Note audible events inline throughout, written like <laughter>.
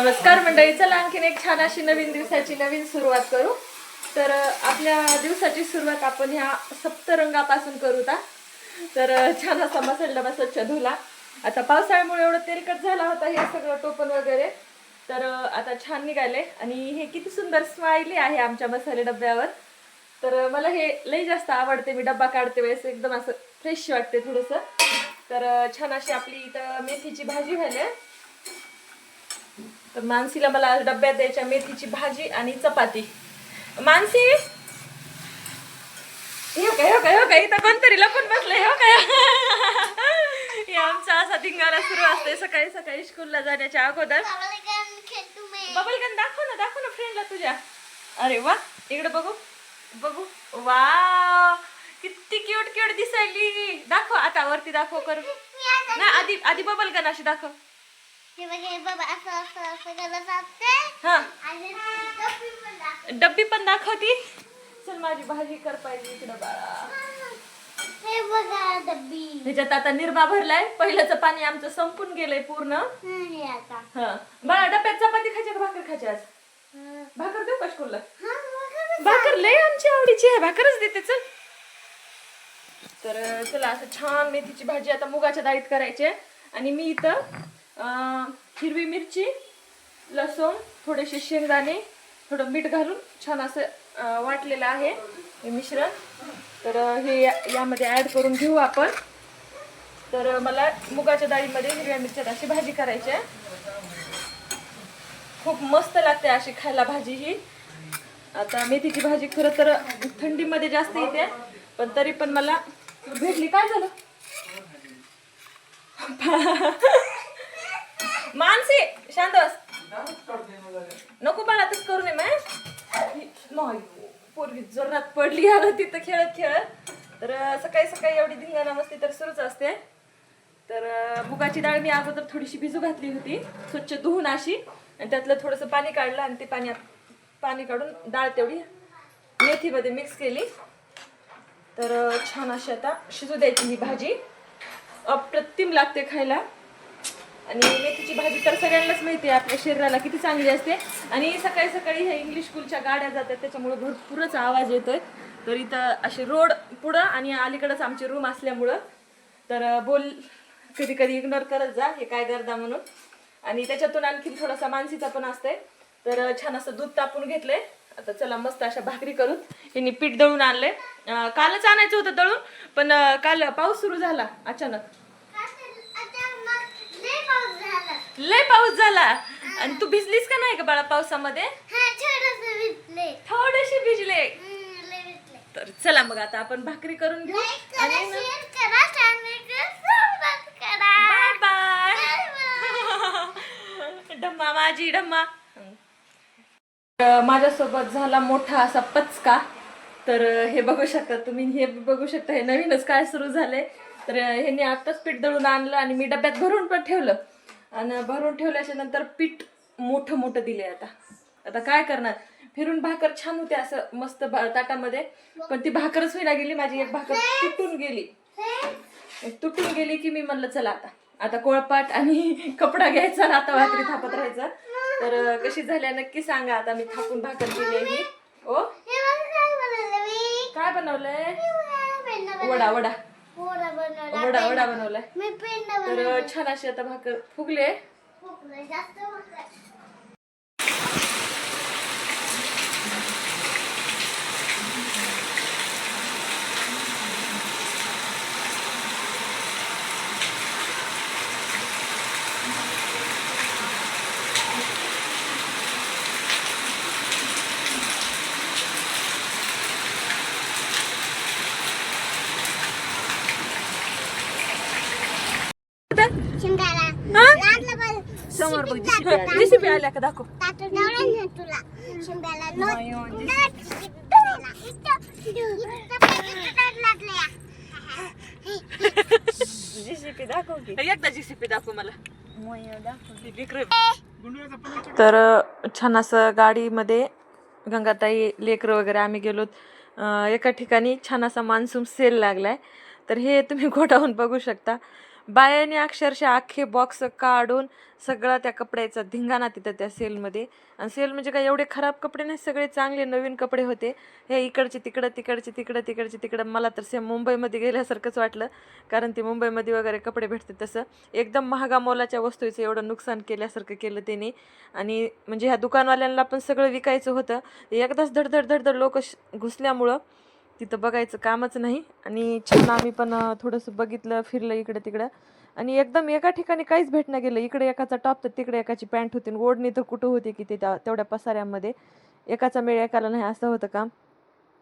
नमस्कार मंडळी चला आणखीन एक छान अशी नवीन दिवसाची नवीन सुरुवात करू. तर आपल्या दिवसाची सुरुवात आपण ह्या सप्तरंगापासून करू ता. तर छान असा मसाला डबा स्वच्छ धुला. आता पावसाळ्यामुळे एवढं तेलकट झाला होता हे सगळं टोपण वगैरे. तर आता छान निघाले. आणि हे किती सुंदर स्माइली आहे आमच्या मसाले डब्यावर. तर मला हे लई जास्त आवडते. मी डब्बा काढते वेळेस एकदम असं फ्रेश वाटते थोडंसं. तर छान अशी आपली इथं मेथीची भाजी झाली आहे. तर मानसीला मला डब्यात द्यायच्या मेथीची भाजी आणि चपाती. मानसी? हो काय हो काय हो काय? इथं कोणतरी लपून बसले हो काय? हे आमचा असा धिंगाणा सुरू असते सकाळी सकाळी स्कूलला जाण्याच्या अगोदर. बबल गन दाखव ना दाखव ना फ्रेंडला तुझ्या. अरे वा इकडे बघू बघू. वा किती क्यूट क्यूट दिसायली. दाखव आता वरती दाखव करू ना आधी आधी बबल गन अशी दाखव. हा डब्बी पण दाखवती. चल माझी भाजी कर पाहिजे इकडं बाळा. ह्याच्यात आता निर्मा भरलाय. पहिल्याचं पाणी आमचं संपून गेलंय पूर्ण. हा बाळा डब्यात चपाती खायची का भाकर खायची आज? भाकर देऊ का स्कूलला? भाकर लय आमची आवडीची आहे. भाकरच देते चल. तर चला असं छान मेथीची भाजी आता मुगाच्या डाळीत करायची आहे. आणि मी इथं हिरवी मिरची लसूण थोडेसे शेंगदाणे थोडं मीठ घालून छान असं वाटलेलं आहे हे मिश्रण. तर हे या- यामध्ये ॲड करून घेऊ आपण. तर मला मुगाच्या डाळीमध्ये हिरव्या मिरच्यात अशी भाजी करायची आहे. खूप मस्त लागते अशी खायला भाजी ही. आता मेथीची भाजी खरं तर थंडीमध्ये जास्त येते पण तरी पण मला भेटली. काय झालं? मानसी शांत बस नको बाळा तस करू नये माय पोरगी जोरात पडली आला तिथं खेळत खेळत. तर सकाळी सकाळी एवढी धिंगाणा मस्ती तर सुरूच असते. तर मुगाची डाळ मी अगोदर थोडीशी भिजू घातली होती स्वच्छ धुवून अशी. आणि त्यातलं थोडंसं पाणी काढलं आणि ते पाणी पाणी काढून डाळ तेवढी मेथीमध्ये मिक्स केली. तर छान अशी आता शिजू द्यायची ही भाजी. अप्रतिम लागते खायला. आणि मेथीची भाजी तर सगळ्यांनाच माहिती आहे आपल्या शरीराला किती चांगली असते. आणि सकाळी सकाळी ह्या इंग्लिश स्कूलच्या गाड्या जातात त्याच्यामुळे भरपूरच आवाज येतोय. तर इथं असे रोड पुढं आणि अलीकडंच आमचे रूम असल्यामुळं. तर बोल कधी कधी इग्नोर करत जा हे काय करता म्हणून. आणि त्याच्यातून आणखी थोडासा मानसीचा पण असतंय. तर छान असं दूध तापून घेतलंय. आता चला मस्त अशा भाकरी करून यांनी पीठ दळून आणलंय. कालच आणायचं होतं दळून पण काल पाऊस सुरू झाला अचानक. लय पाऊस झाला. आणि तू भिजलीस का नाही का बाळा पावसामध्ये? थोडेसे भिजले. तर चला मग आता आपण भाकरी करून घेऊ. आणि बाय बाय डम्मा माझी डम्मा माझ्यासोबत झाला मोठा असा पचका. तर हे बघू शकता तुम्ही हे बघू शकता हे नवीनच काय सुरू झालंय. तर ह्यांनी आत्ताच पीठ दळून आणलं आणि मी डब्यात भरून पण ठेवलं. आणि भरून ठेवल्याच्या नंतर पीठ मोठं मोठं दिले आता. आता काय करणार? फिरून भाकर छान होते असं मस्त ताटामध्ये. पण ती भाकरच होईना गेली माझी एक भाकर तुटून गेली. तुटून गेली की मी म्हणलं चला आता. आता कोळपाट आणि <laughs> कपडा घ्यायचा आता भाकरी थापत राहायचं. तर कशी झाल्या नक्की सांगा. आता मी थापून भाकर केली ही. ओ काय बनवलंय वडा वडा. वडा वडा बनवलाय. मी पेन तर अं, छान अशी आता भाकर फुगले जास्त शिंगाला लागलं बघ बघ जेसीबी आल्या का दाखव की एकदा दाखव मला तर छान असं गाडीमध्ये गंगाताई लेकरं वगैरे आम्ही गेलो. एका ठिकाणी छान असा मान्सून सेल लागलाय. तर हे तुम्ही गोडाऊन बघू शकता. बायाने अक्षरशः अख्खे बॉक्स काढून सगळा त्या कपड्याचा धिंगाणा तिथं त्या सेलमध्ये आणि सेल म्हणजे काय एवढे खराब कपडे नाही सगळे चांगले नवीन कपडे होते. हे इकडचे तिकडं तिकडचे तिकडं तिकडचे तिकडं. मला तर सेम मुंबईमध्ये गेल्यासारखंच वाटलं कारण ते मुंबईमध्ये वगैरे कपडे भेटते तसं. एकदम महागा मोलाच्या वस्तूचं एवढं नुकसान केल्यासारखं केलं त्याने. आणि म्हणजे ह्या दुकानवाल्यांना पण सगळं विकायचं होतं. एकदाच धडधड धडधड लोक घुसल्यामुळं तिथं बघायचं कामच नाही. आणि छान आम्ही पण थोडंसं बघितलं फिरलं इकडं तिकडं. आणि एकदम एका ठिकाणी काहीच भेटणं गेलं. इकडे एकाचा टॉप तर तिकडे एकाची पॅन्ट होती. आणि ओढणी तर कुठं होती की ते त्या तेवढ्या पसाऱ्यामध्ये. एकाचा मेळ एकाला नाही असं होतं काम.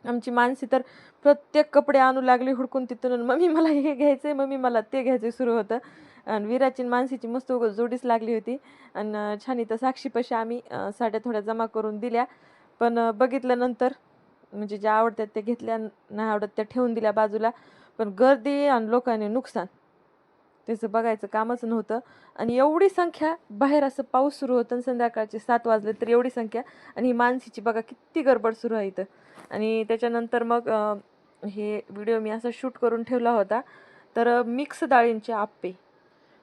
आमची माणसी तर प्रत्येक कपडे आणू लागली हुडकून तिथून. मम्मी मला हे घ्यायचं आहे मम्मी मला ते घ्यायचं सुरू होतं. आणि विराची मानसीची मस्त उगाच जोडीच लागली होती. आणि छान इथं साक्षीपाशी आम्ही साड्या थोड्या जमा करून दिल्या. पण बघितल्यानंतर म्हणजे ज्या आवडतात त्या घेतल्या नाही आवडत त्या ठेवून दिल्या बाजूला. पण गर्दी आणि लोकांनी नुकसान त्याचं बघायचं कामच नव्हतं. आणि एवढी संख्या बाहेर असं पाऊस सुरू होतं आणि संध्याकाळचे सात वाजले तर एवढी संख्या. आणि ही मानसीची बघा किती गडबड सुरू आहे इथं. आणि त्याच्यानंतर मग हे व्हिडिओ मी असा शूट करून ठेवला होता. तर मिक्स डाळींचे आप्पे.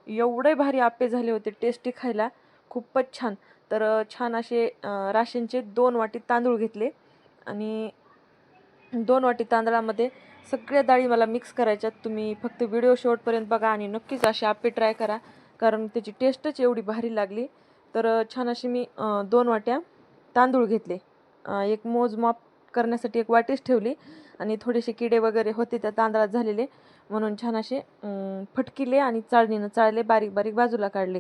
एवढे भारी आप्पे झाले होते टेस्टी खायला. खूपच छान. तर छान असे अं, राशनचे दोन वाटी तांदूळ घेतले. आणि दोन वाटी तांदळामध्ये सगळ्या डाळी मला मिक्स करायच्यात. तुम्ही फक्त व्हिडिओ शेवटपर्यंत बघा आणि नक्कीच असे आपे ट्राय करा. कारण त्याची टेस्टच एवढी भारी लागली. तर छान अशी मी दोन वाट्या तांदूळ घेतले. एक मोजमाप करण्यासाठी एक वाटीच ठेवली आणि थोडेसे किडे वगैरे होते त्या तांदळात झालेले. म्हणून छान असे फटकिले आणि चाळणीनं चाळले बारीक बारीक बाजूला काढले.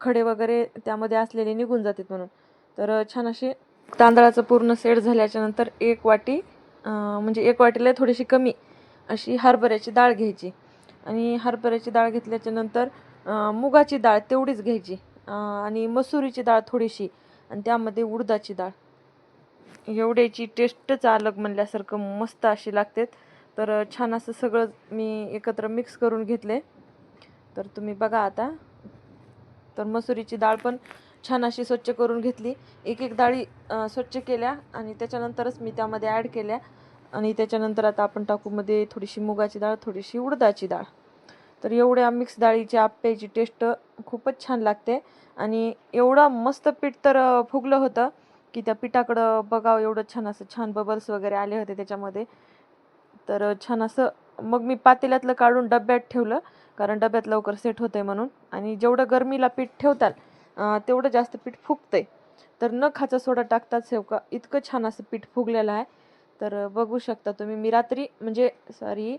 खडे वगैरे त्यामध्ये असलेले निघून जातात म्हणून. तर छान असे तांदळाचं पूर्ण सेट झाल्याच्यानंतर एक वाटी म्हणजे एक वाटीला थोडीशी कमी अशी हरभऱ्याची डाळ घ्यायची. आणि हरभऱ्याची डाळ घेतल्याच्या नंतर मुगाची डाळ तेवढीच घ्यायची. आणि मसुरीची डाळ थोडीशी आणि त्यामध्ये उडदाची डाळ. एवढ्याची टेस्टच अलग म्हणल्यासारखं मस्त अशी लागते तर छान असं सगळं मी एकत्र मिक्स करून घेतले. तर तुम्ही बघा आता. तर मसुरीची डाळ पण छान अशी स्वच्छ करून घेतली. एक एक डाळी स्वच्छ केल्या आणि त्याच्यानंतरच मी त्यामध्ये ॲड केल्या. आणि त्याच्यानंतर आता आपण टाकूमध्ये थोडीशी मुगाची डाळ थोडीशी उडदाची डाळ. तर एवढ्या मिक्स डाळीची आप्याची टेस्ट खूपच छान लागते. आणि एवढा मस्त पीठ तर फुगलं होतं की त्या पिठाकडं बघावं एवढं छान असं छान बबल्स वगैरे आले होते त्याच्यामध्ये. तर छान असं मग मी पातेल्यातलं काढून डब्यात ठेवलं. कारण डब्यात लवकर सेट होतंय म्हणून. आणि जेवढं गरमीला पीठ ठेवताल तेवढं जास्त पीठ फुगतं आहे तर न खाचा सोडा टाकताच सेवका. इतकं छान असं पीठ फुगलेलं आहे. तर बघू शकता तुम्ही. मी रात्री म्हणजे सॉरी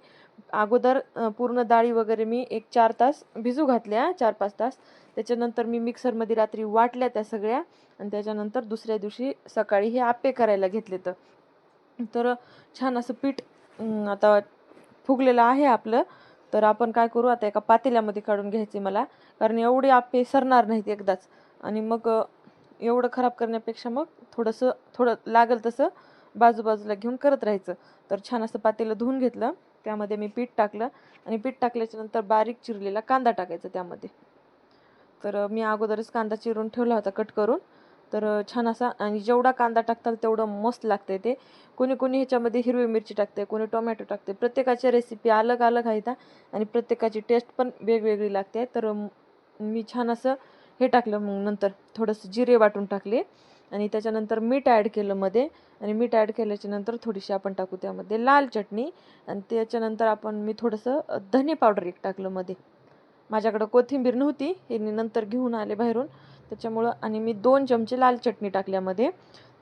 अगोदर पूर्ण डाळी वगैरे मी एक चार तास भिजू घातल्या चार पाच तास. त्याच्यानंतर मी मिक्सरमध्ये रात्री वाटल्या त्या सगळ्या आणि त्याच्यानंतर दुसऱ्या दिवशी सकाळी हे आप्पे करायला घेतले तर. छान असं पीठ आता फुगलेलं आहे आपलं. तर आपण काय करू? आता एका पातेल्यामध्ये काढून घ्यायचे मला. कारण एवढे आपे सरणार नाहीत एकदाच. आणि मग एवढं खराब करण्यापेक्षा मग थोडंसं थोडं लागेल तसं बाजूबाजूला घेऊन करत राहायचं. तर छान असं पातेलं धुवून घेतलं. त्यामध्ये मी पीठ टाकलं. आणि पीठ टाकल्याच्या नंतर बारीक चिरलेला कांदा टाकायचा त्यामध्ये. तर मी अगोदरच कांदा चिरून ठेवला होता कट करून. तर छान असा आणि जेवढा कांदा टाकताल तेवढं मस्त लागतंय ते. कोणी कोणी ह्याच्यामध्ये हिरवी मिरची टाकते कोणी टोमॅटो टाकते प्रत्येकाच्या रेसिपी अलग अलग आहेत आणि प्रत्येकाची टेस्ट पण वेगवेगळी लागते. तर मी छान असं हे टाकलं मग नंतर थोडंसं जिरे वाटून टाकले. आणि त्याच्यानंतर मीठ ॲड केलं मध्ये. आणि मीठ ॲड केल्याच्यानंतर थोडीशी आपण टाकू त्यामध्ये लाल चटणी. आणि त्याच्यानंतर आपण मी थोडंसं धने पावडर एक टाकलं मध्ये. माझ्याकडं कोथिंबीर नव्हती हे मी नंतर घेऊन आले बाहेरून. त्याच्यामुळं आणि मी दोन चमचे लाल चटणी टाकल्यामध्ये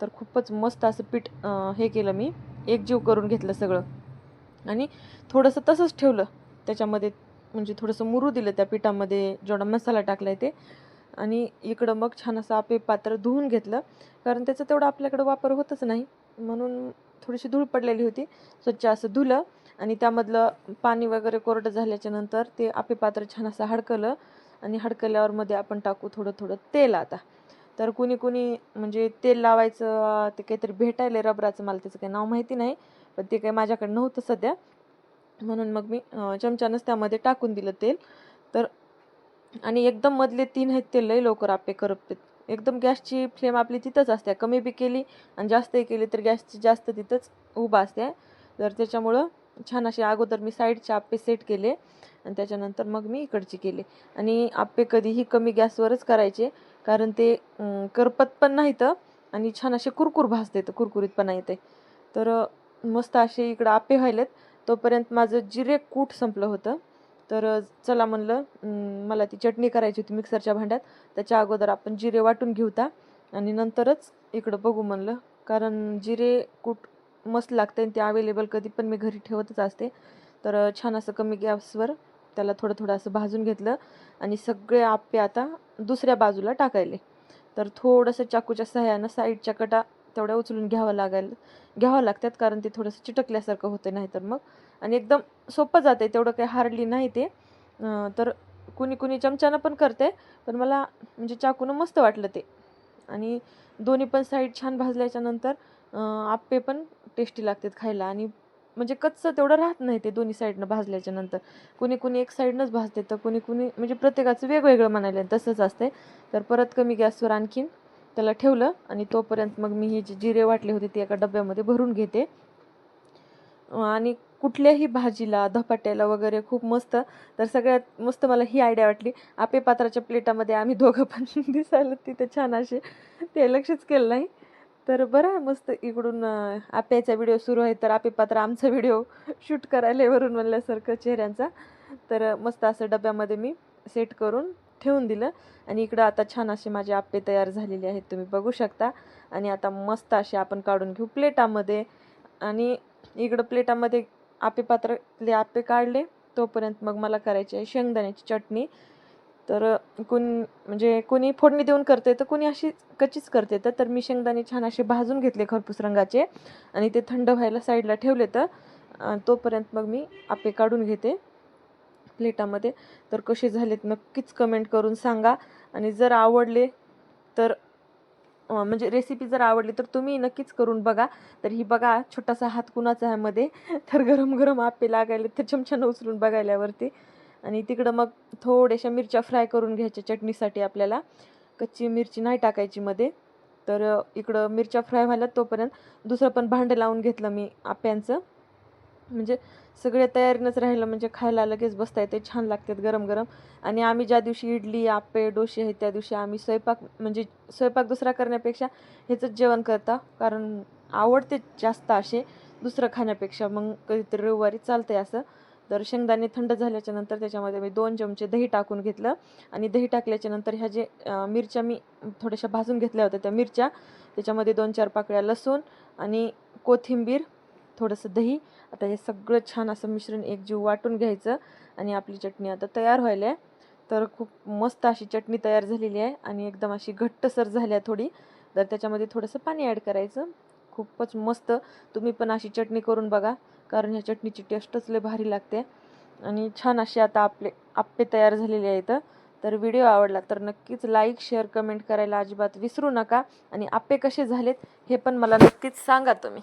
तर खूपच मस्त असं पीठ हे केलं मी. एकजीव करून घेतलं सगळं. आणि थोडंसं तसंच ठेवलं त्याच्यामध्ये म्हणजे थोडंसं मुरू दिलं त्या पिठामध्ये जेवढा मसाला टाकला आहे ते. आणि इकडं मग छान असं आपे पात्र धुवून घेतलं. कारण त्याचा तेवढा आपल्याकडं वापर होतच नाही. म्हणून थोडीशी धूळ पडलेली होती. स्वच्छ असं धुलं आणि त्यामधलं पाणी वगैरे कोरडं झाल्याच्यानंतर ते आपे पात्र छान असं हडकलं. आणि हडकल्यावर मध्ये आपण टाकू थोडं थोडं तेल आता. तर कुणी कुणी म्हणजे तेल लावायचं ते काहीतरी भेटायला रबराचं मला त्याचं काही नाव माहिती नाही. पण ते काही माझ्याकडे नव्हतं सध्या. म्हणून मग मी चमच्यानंच त्यामध्ये टाकून दिलं तेल. तर आणि एकदम मधले तीन आहेत ते लई लवकर आपे करपते एकदम गॅसची फ्लेम आपली तिथंच असते. कमी बी केली आणि जास्तही केली तर गॅसची जास्त तिथंच उभा असते. तर त्याच्यामुळं छान असे अगोदर मी साईडचे आपे सेट केले आणि त्याच्यानंतर मग मी इकडची केले. आणि आप्पे कधीही कमी गॅसवरच करायचे कारण ते करपत पण नाहीत आणि छान असे कुरकुर भासते तर कुरकुरीतपणा येते. तर मस्त असे इकडं आप्पे व्हायलेत. तोपर्यंत माझं जिरे कूट संपलं होतं. तर चला म्हणलं मला ती चटणी करायची होती मिक्सरच्या भांड्यात. त्याच्या अगोदर आपण जिरे वाटून घेऊता आणि नंतरच इकडं बघू म्हणलं. कारण जिरे कूट मस्त लागते आणि ते अवेलेबल कधी पण मी घरी ठेवतच असते. तर छान असं कमी गॅसवर त्याला थोडं थोडं असं भाजून घेतलं. आणि सगळे आप्पे आता दुसऱ्या बाजूला टाकायले. तर थोडंसं चाकूच्या सहाय्यानं साईडच्या कटा तेवढ्या उचलून घ्यावं लागायला घ्यावं लागतात कारण ते थोडंसं चिटकल्यासारखं होतं नाही तर मग. आणि एकदम सोपं जाते तेवढं काही हार्डली नाही ते. तर कुणी कुणी चमच्यानं पण करते पण मला म्हणजे चाकूनं मस्त वाटलं ते. आणि दोन्ही पण साईड छान भाजल्याच्या नंतर आप्पे पण टेस्टी लागतात खायला. आणि म्हणजे कच्चं तेवढं राहत नाही ते दोन्ही साईडनं भाजल्याच्या नंतर. कुणी कुणी एक साईडनंच भाजते तर कुणी कुणी म्हणजे प्रत्येकाचं वेगवेगळं म्हणायला तसंच असते तर परत कमी गॅसवर आणखीन त्याला ठेवलं आणि तोपर्यंत मग मी हे जे जिरे वाटले होते ते एका डब्यामध्ये भरून घेते. आणि कुठल्याही भाजीला धपाट्याला वगैरे खूप मस्त तर सगळ्यात मस्त मला ही आयडिया वाटली. आपे पात्राच्या प्लेटामध्ये आम्ही दोघं पण <laughs> दिसायला तिथे छान असे ते लक्षच केलं नाही. तर बरं आहे मस्त इकडून आप्याचा व्हिडिओ सुरू आहे तर आपे पात्र आमचा व्हिडिओ शूट करायला वरून म्हणल्यासारखं चेहऱ्यांचा. तर मस्त असं डब्यामध्ये मी सेट करून ठेवून दिलं. आणि इकडं आता छान असे माझे आप्पे तयार झालेले आहेत तुम्ही बघू शकता. आणि आता मस्त असे आपण काढून घेऊ प्लेटामध्ये. आणि इकडं प्लेटामध्ये आपे पात्रातले आप्पे काढले. तोपर्यंत मग मला करायची आहे शेंगदाण्याची चटणी. तर कोण म्हणजे कोणी फोडणी देऊन करते तर कोणी अशी कच्चीच करते तर तर मी शेंगदाणे छान असे भाजून घेतले खरपूस रंगाचे. आणि ते थंड व्हायला साईडला ठेवले तर तोपर्यंत मग मी आप्पे काढून घेते. प्लेटामध्ये. तर कसे झालेत नक्कीच कमेंट करून सांगा. आणि जर आवडले तर म्हणजे रेसिपी जर आवडली तर तुम्ही नक्कीच करून बघा. तर ही बघा छोटासा हात कुणाचा आहे मध्ये? <laughs> तर गरम गरम आप्पे लागायले तर चमच्यानं उचलून बघायल्यावरती. आणि तिकडं मग थोड्याशा मिरच्या फ्राय करून घ्यायच्या चटणीसाठी आपल्याला. कच्ची मिरची नाही टाकायची मध्ये. तर इकडं मिरच्या फ्राय व्हायला तोपर्यंत. दुसरं पण भांडं लावून घेतलं मी आप्यांचं. म्हणजे सगळे तयारीनंच राहिलं म्हणजे खायला लगेच बसता येते छान लागतात गरम गरम. आणि आम्ही ज्या दिवशी इडली आपे डोसे आहेत त्या दिवशी आम्ही स्वयंपाक म्हणजे स्वयंपाक दुसरा करण्यापेक्षा ह्याचंच जेवण करता कारण आवडते जास्त असे दुसरं खाण्यापेक्षा. मग कधीतरी रविवारी चालतंय असं. तर शेंगदाणे थंड झाल्याच्यानंतर त्याच्यामध्ये मी दोन चमचे दही टाकून घेतलं. आणि दही टाकल्याच्या नंतर ह्या जे मिरच्या मी थोड्याशा भाजून घेतल्या होत्या त्या मिरच्या त्याच्यामध्ये दोन चार पाकळ्या लसूण आणि कोथिंबीर थोडंसं दही. आता हे सगळं छान असं मिश्रण एकजीव वाटून घ्यायचं आणि आपली चटणी आता तयार व्हायला आहे. तर खूप मस्त अशी चटणी तयार झालेली आहे आणि एकदम अशी घट्टसर झाली आहे थोडी. तर त्याच्यामध्ये थोडंसं पाणी ॲड करायचं. खूपच मस्त. तुम्ही पण अशी चटणी करून बघा कारण ह्या चटणीची टेस्टच लय भारी लागते. आणि छान असे आता आपले आप्पे तयार झालेले आहेत. तर व्हिडिओ आवडला तर नक्कीच लाईक शेअर कमेंट करायला अजिबात विसरू नका. आणि आप्पे कसे झालेत हे पण मला नक्कीच सांगा तुम्ही.